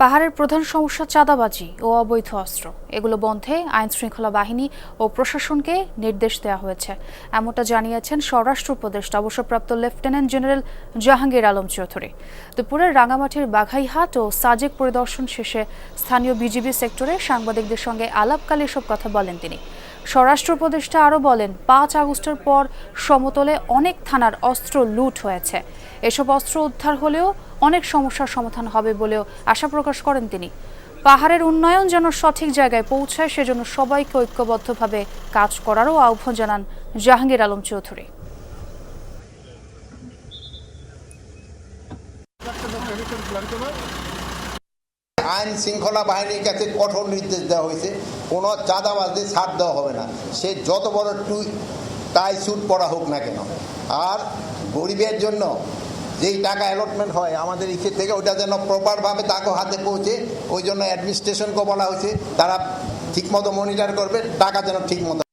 পাহাড়ের প্রধান সমস্যা চাঁদাবাজি ও অবৈধ অস্ত্র। এগুলো বন্ধে আইন শৃঙ্খলা বাহিনী ও প্রশাসনকে নির্দেশ দেওয়া হয়েছে। এমনটা জানিয়েছেন স্বরাষ্ট্র উপদেষ্টা, অবসরপ্রাপ্ত লেফটেন্যান্ট জেনারেল জাহাঙ্গীর আলম চৌধুরী। দুপুরের রাঙামাটির বাঘাইহাট ও সাজেক পরিদর্শন শেষে স্থানীয় বিজিবি সেক্টরে সাংবাদিকদের সঙ্গে আলাপকালে এসব কথা বলেন তিনি। স্বরাষ্ট্র উপদেষ্টা আরও বলেন, পাঁচ আগস্টের পর সমতলে অনেক থানার অস্ত্র লুট হয়েছে। এসব অস্ত্র উদ্ধার হলেও অনেক সমস্যার সমাধান হবে বলেও আশা প্রকাশ করেন তিনি। পাহাড়ের উন্নয়ন যেন সঠিক জায়গায় পৌঁছায়, সেজন্য সবাইকে ঐক্যবদ্ধভাবে কাজ করারও আহ্বান জানান জাহাঙ্গীর আলম চৌধুরী। আইন শৃঙ্খলা বাহিনীর কাছে কঠোর নির্দেশ দেওয়া হয়েছে। কোনো চাঁদাবাজদের ছাড় দেওয়া হবে না। সে যত বড় টু টাই স্যুট পরা হোক না কেন। আর গরিবের জন্য যেই টাকা অ্যালটমেন্ট হয়, আমাদের ইসে থেকে ওটা যেন প্রপারভাবে তাকে হাতে পৌঁছে, ওই জন্য অ্যাডমিনিস্ট্রেশনকে বলা হয়েছে, তারা ঠিকমতো মনিটর করবে, টাকা যেন ঠিকমতো